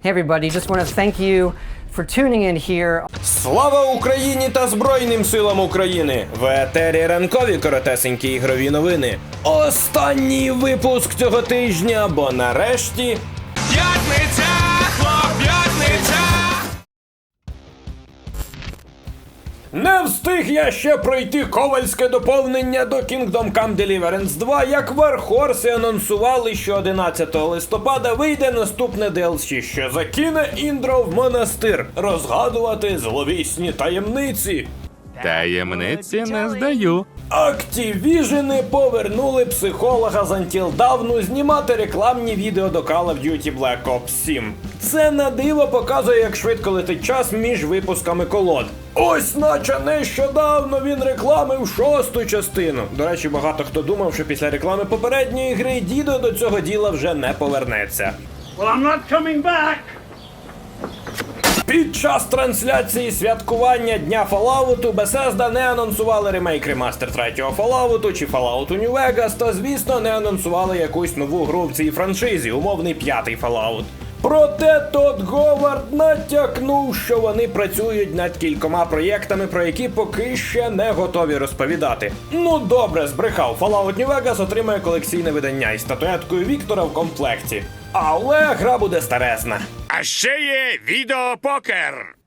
Hey, everybody, just want to thank you for tuning in here. Слава Україні та Збройним силам України! В етері ранкові коротесенькі ігрові новини. Останній випуск цього тижня, бо нарешті П'ятниця, Не встиг я ще пройти ковальське доповнення до Kingdom Come Deliverance 2, як Warhorse анонсували, що 11 листопада вийде наступне DLC, що закине Індро в монастир розгадувати зловісні таємниці. Таємниці не здаю. Activision повернули психолога з Dawn знімати рекламні відео до Call of Duty Black Ops 7. Це на диво показує, як швидко летить час між випусками колод. Ось наче нещодавно він рекламив шосту частину. До речі, багато хто думав, що після реклами попередньої гри дідо до цього діла вже не повернеться. Well, I'm not coming back. Під час трансляції святкування Дня Fallout Bethesda не анонсували ремейк ремастер третього Fallout чи Fallout New Vegas, та звісно не анонсували якусь нову гру в цій франшизі, умовний п'ятий Fallout. Проте Тодд Говард натякнув, що вони працюють над кількома проєктами, про які поки ще не готові розповідати. Ну добре, збрехав. Fallout New Vegas отримає колекційне видання із статуеткою Віктора в комплекті. Але гра буде старезна. А ще є відеопокер.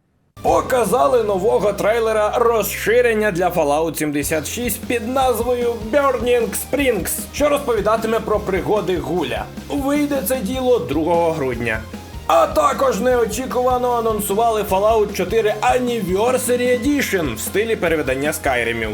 Показали нового трейлера розширення для Fallout 76 під назвою Burning Springs, що розповідатиме про пригоди Гуля. Вийде це діло 2 грудня. А також неочікувано анонсували Fallout 4 Anniversary Edition в стилі переведення Скайримів.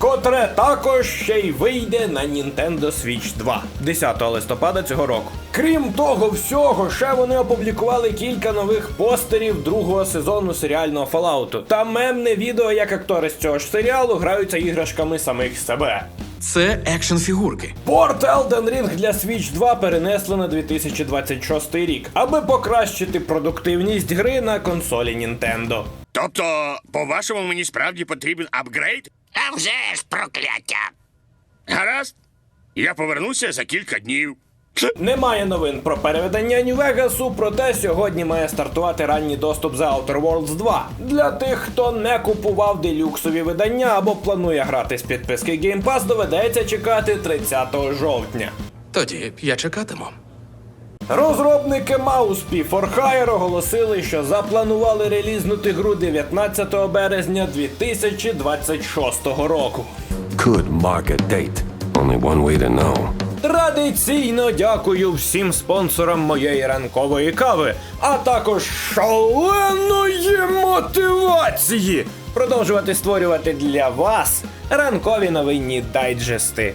Котре також ще й вийде на Nintendo Switch 2 10 листопада цього року. Крім того всього, ще вони опублікували кілька нових постерів другого сезону серіального Fallout та мемне відео, як актори з цього ж серіалу граються іграшками самих себе. Це екшн фігурки. Порт Elden Ring для Switch 2 перенесли на 2026 рік, аби покращити продуктивність гри на консолі Nintendo. Тобто, по-вашому, мені справді потрібен апгрейд? А вже ж прокляття. Гаразд. Я повернуся за кілька днів. Немає новин про переведення New Vegas, проте сьогодні має стартувати ранній доступ за Outer Worlds 2 для тих, хто не купував делюксові видання або планує грати з підписки Game Pass, доведеться чекати 30 жовтня. Тоді я чекатиму. Розробники for Hire оголосили, що запланували релізнути гру 19 березня 2026 року. Could mark a date. Only one way to know. Традиційно дякую всім спонсорам моєї ранкової кави, а також шаленої мотивації продовжувати створювати для вас ранкові новинні дайджести.